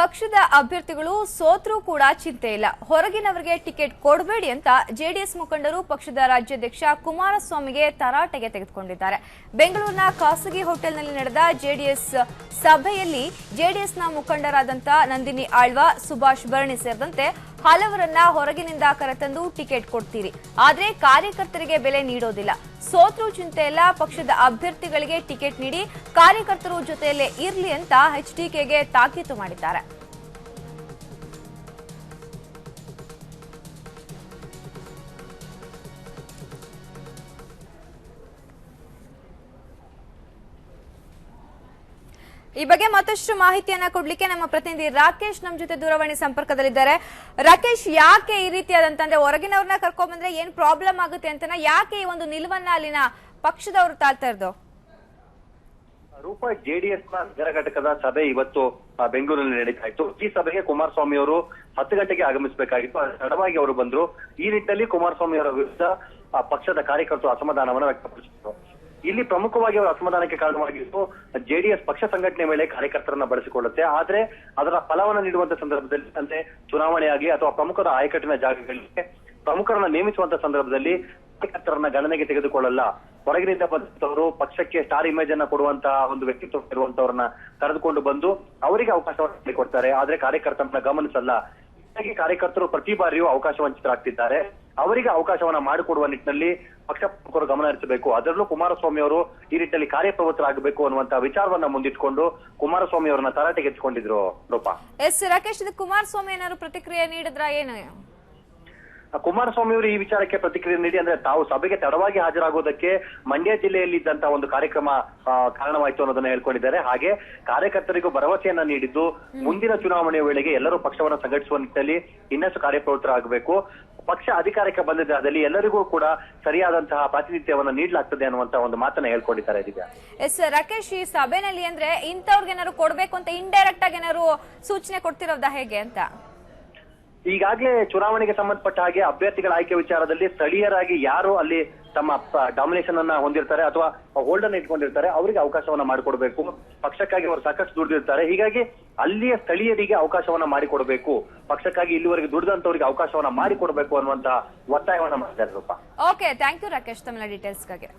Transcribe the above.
ಪಕ್ಷದ ಅಭ್ಯರ್ಥಿಗಳು ಸೋತ್ರೂ ಕೂಡ ಚಿಂತೆ ಇಲ್ಲ. ಹೊರಗಿನವರಿಗೆ ಟಿಕೆಟ್ ಕೊಡಬೇಡಿ ಅಂತ ಜೆಡಿಎಸ್ ಮುಖಂಡರು ಪಕ್ಷದ ರಾಜ್ಯಾಧ್ಯಕ್ಷ ಕುಮಾರಸ್ವಾಮಿಗೆ ತರಾಟೆಗೆ ತೆಗೆದುಕೊಂಡಿದ್ದಾರೆ. ಬೆಂಗಳೂರಿನ ಖಾಸಗಿ ಹೋಟೆಲ್ನಲ್ಲಿ ನಡೆದ ಜೆಡಿಎಸ್ ಸಭೆಯಲ್ಲಿ ಜೆಡಿಎಸ್ನ ಮುಖಂಡರಾದಂತಹ ನಂದಿನಿ ಆಳ್ವ, ಸುಭಾಷ್ ಭರಣಿ ಸೇರಿದಂತೆ ಹಲವರನ್ನ ಹೊರಗಿನಿಂದ ಕರೆತಂದು ಟಿಕೆಟ್ ಕೊಡ್ತೀರಿ. ಆದ್ರೆ ಕಾರ್ಯಕರ್ತರಿಗೆ ಬೆಲೆ ನೀಡೋದಿಲ್ಲ. ಸೋತ್ರು ಚಿಂತೆ ಎಲ್ಲ ಪಕ್ಷದ ಅಭ್ಯರ್ಥಿಗಳಿಗೆ ಟಿಕೆಟ್ ನೀಡಿ ಕಾರ್ಯಕರ್ತರು ಜೊತೆಯಲ್ಲೇ ಇರ್ಲಿ ಅಂತ ಎಚ್ಡಿಕೆಗೆ ತಾಕೀತು ಮಾಡಿದ್ದಾರೆ. ಈ ಬಗ್ಗೆ ಮತ್ತಷ್ಟು ಮಾಹಿತಿಯನ್ನ ಕೊಡ್ಲಿಕ್ಕೆ ನಮ್ಮ ಪ್ರತಿನಿಧಿ ರಾಕೇಶ್ ನಮ್ಮ ಜೊತೆ ದೂರವಾಣಿ ಸಂಪರ್ಕದಲ್ಲಿದ್ದಾರೆ. ರಾಕೇಶ್, ಯಾಕೆ ಈ ರೀತಿಯಾದಂತಂದ್ರೆ ಹೊರಗಿನವ್ರನ್ನ ಕರ್ಕೊಂಡ್ ಬಂದ್ರೆ ಏನ್ ಪ್ರಾಬ್ಲಮ್ ಆಗುತ್ತೆ ಅಂತನ ಯಾಕೆ ಈ ಒಂದು ನಿಲುವನ್ನ ಅಲ್ಲಿನ ಪಕ್ಷದವರು ತಾಳ್ತಾ ಇರೋದು? ರೂಪ ಜೆಡಿಎಸ್ನ ನಗರ ಘಟಕದ ಸಭೆ ಇವತ್ತು ಬೆಂಗಳೂರಿನಲ್ಲಿ ನಡೀತಾ ಇತ್ತು ಈ ಸಭೆಗೆ ಕುಮಾರಸ್ವಾಮಿ ಅವರು ಹತ್ತು ಗಂಟೆಗೆ ಆಗಮಿಸಬೇಕಾಗಿತ್ತು. ತಡವಾಗಿ ಅವರು ಬಂದ್ರು. ಈ ನಿಟ್ಟಿನಲ್ಲಿ ಕುಮಾರಸ್ವಾಮಿ ಅವರ ವಿರುದ್ಧ ಪಕ್ಷದ ಕಾರ್ಯಕರ್ತರು ಅಸಮಾಧಾನವನ್ನು ವ್ಯಕ್ತಪಡಿಸಿದ್ರು. ಇಲ್ಲಿ ಪ್ರಮುಖವಾಗಿ ಅವರ ಅಸಮಾಧಾನಕ್ಕೆ ಕಾರಣವಾಗಿದ್ದು, ಜೆಡಿಎಸ್ ಪಕ್ಷ ಸಂಘಟನೆ ಮೇಲೆ ಕಾರ್ಯಕರ್ತರನ್ನ ಬಳಸಿಕೊಳ್ಳುತ್ತೆ. ಆದ್ರೆ ಅದರ ಫಲವನ್ನು ನೀಡುವಂತ ಸಂದರ್ಭದಲ್ಲಿ ಅಂದ್ರೆ ಚುನಾವಣೆ ಆಗಲಿ ಅಥವಾ ಪ್ರಮುಖರ ಆಯಕಟ್ಟಿನ ಜಾಗಗಳಿಗೆ ಪ್ರಮುಖರನ್ನ ನೇಮಿಸುವಂತ ಸಂದರ್ಭದಲ್ಲಿ ಕಾರ್ಯಕರ್ತರನ್ನ ಗಣನೆಗೆ ತೆಗೆದುಕೊಳ್ಳಲ್ಲ. ಹೊರಗಿನಿಂದ ಬಂದವರು ಪಕ್ಷಕ್ಕೆ ಸ್ಟಾರ್ ಇಮೇಜ್ ಅನ್ನ ಕೊಡುವಂತಹ ಒಂದು ವ್ಯಕ್ತಿತ್ವ ಇರುವಂತವ್ರನ್ನ ಕರೆದುಕೊಂಡು ಬಂದು ಅವರಿಗೆ ಅವಕಾಶವನ್ನು ಕೊಡ್ತಾರೆ ಆದ್ರೆ ಕಾರ್ಯಕರ್ತರನ್ನ ಗಮನಿಸಲ್ಲ. ಹೀಗಾಗಿ ಕಾರ್ಯಕರ್ತರು ಪ್ರತಿ ಬಾರಿಯೂ ಅವಕಾಶ ವಂಚಿತರಾಗ್ತಿದ್ದಾರೆ. ಅವರಿಗೆ ಅವಕಾಶವನ್ನ ಮಾಡಿಕೊಡುವ ನಿಟ್ಟಿನಲ್ಲಿ ಪಕ್ಷ ಪ್ರಮುಖರು ಗಮನ ಹರಿಸಬೇಕು. ಅದರಲ್ಲೂ ಕುಮಾರಸ್ವಾಮಿ ಅವರು ಈ ನಿಟ್ಟಿನಲ್ಲಿ ಕಾರ್ಯಪ್ರವೃತ್ತರಾಗಬೇಕು ಅನ್ನುವಂತ ವಿಚಾರವನ್ನ ಮುಂದಿಟ್ಕೊಂಡು ಕುಮಾರಸ್ವಾಮಿ ಅವರನ್ನ ತರಾಟೆಗೆ ಎತ್ಕೊಂಡಿದ್ರು ರೂಪಾ. ಎಸ್, ರಾಕೇಶ್ ಕುಮಾರಸ್ವಾಮಿ ಏನಾದ್ರು ಪ್ರತಿಕ್ರಿಯೆ ನೀಡಿದ್ರ ಏನು? ಕುಮಾರಸ್ವಾಮಿ ಅವರು ಈ ವಿಚಾರಕ್ಕೆ ಪ್ರತಿಕ್ರಿಯೆ ನೀಡಿ ಅಂದ್ರೆ ತಾವು ಸಭೆಗೆ ತಡವಾಗಿ ಹಾಜರಾಗುವುದಕ್ಕೆ ಮಂಡ್ಯ ಜಿಲ್ಲೆಯಲ್ಲಿ ಇದ್ದಂತ ಒಂದು ಕಾರ್ಯಕ್ರಮ ಕಾರಣವಾಯಿತು ಅನ್ನೋದನ್ನ ಹೇಳ್ಕೊಂಡಿದ್ದಾರೆ. ಹಾಗೆ ಕಾರ್ಯಕರ್ತರಿಗೂ ಭರವಸೆಯನ್ನ ನೀಡಿದ್ದು ಮುಂದಿನ ಚುನಾವಣೆಯ ವೇಳೆಗೆ ಎಲ್ಲರೂ ಪಕ್ಷವನ್ನು ಸಂಘಟಿಸುವ ನಿಟ್ಟಿನಲ್ಲಿ ಇನ್ನಷ್ಟು ಕಾರ್ಯಪ್ರವೃತ್ತರಾಗಬೇಕು. ಪಕ್ಷ ಅಧಿಕಾರಕ್ಕೆ ಬಂದಿದ್ದಾದಲ್ಲಿ ಎಲ್ಲರಿಗೂ ಕೂಡ ಸರಿಯಾದಂತಹ ಪ್ರಾತಿನಿಧ್ಯವನ್ನು ನೀಡಲಾಗ್ತದೆ ಅನ್ನುವಂತ ಒಂದು ಮಾತನ್ನ ಹೇಳ್ಕೊಂಡಿದ್ದಾರೆ ಇದೀಗ ಎಸ್ ರಾಕೇಶ್ ಈ ಸಭೆನಲ್ಲಿ ಅಂದ್ರೆ ಇಂಥವ್ರಿಗೆ ಏನಾದ್ರು ಕೊಡ್ಬೇಕು ಅಂತ ಇಂಡೈರೆಕ್ಟ್ ಆಗಿ ಏನಾದ್ರು ಸೂಚನೆ ಕೊಡ್ತಿರೋದಾ ಹೇಗೆ ಅಂತ? ಈಗಾಗಲೇ ಚುನಾವಣೆಗೆ ಸಂಬಂಧಪಟ್ಟ ಹಾಗೆ ಅಭ್ಯರ್ಥಿಗಳ ಆಯ್ಕೆ ವಿಚಾರದಲ್ಲಿ ಸ್ಥಳೀಯರಾಗಿ ಯಾರು ಅಲ್ಲಿ ತಮ್ಮ ಡಾಮಿನೇಷನ್ ಅನ್ನ ಹೊಂದಿರ್ತಾರೆ ಅಥವಾ ಹೋಲ್ಡ್ ಅನ್ನ ಇಟ್ಕೊಂಡಿರ್ತಾರೆ, ಅವರಿಗೆ ಅವಕಾಶವನ್ನ ಮಾಡಿಕೊಡ್ಬೇಕು. ಪಕ್ಷಕ್ಕಾಗಿ ಅವರು ಸಾಕಷ್ಟು ದುಡಿದಿರ್ತಾರೆ. ಹೀಗಾಗಿ ಅಲ್ಲಿಯ ಸ್ಥಳೀಯರಿಗೆ ಅವಕಾಶವನ್ನ ಮಾಡಿಕೊಡ್ಬೇಕು. ಪಕ್ಷಕ್ಕಾಗಿ ಇಲ್ಲಿವರೆಗೆ ದುಡಿದಂತವರಿಗೆ ಅವಕಾಶವನ್ನ ಮಾಡಿಕೊಡ್ಬೇಕು ಅನ್ನುವಂತಹ ಒತ್ತಾಯವನ್ನ ಮಾಡಿದ್ದಾರೆ ರೂಪ. ಓಕೆ ಥ್ಯಾಂಕ್ ಯು ರಾಕೇಶ್ ತಮ್ಮ ಡೀಟೇಲ್ಸ್ಗಾಗಿ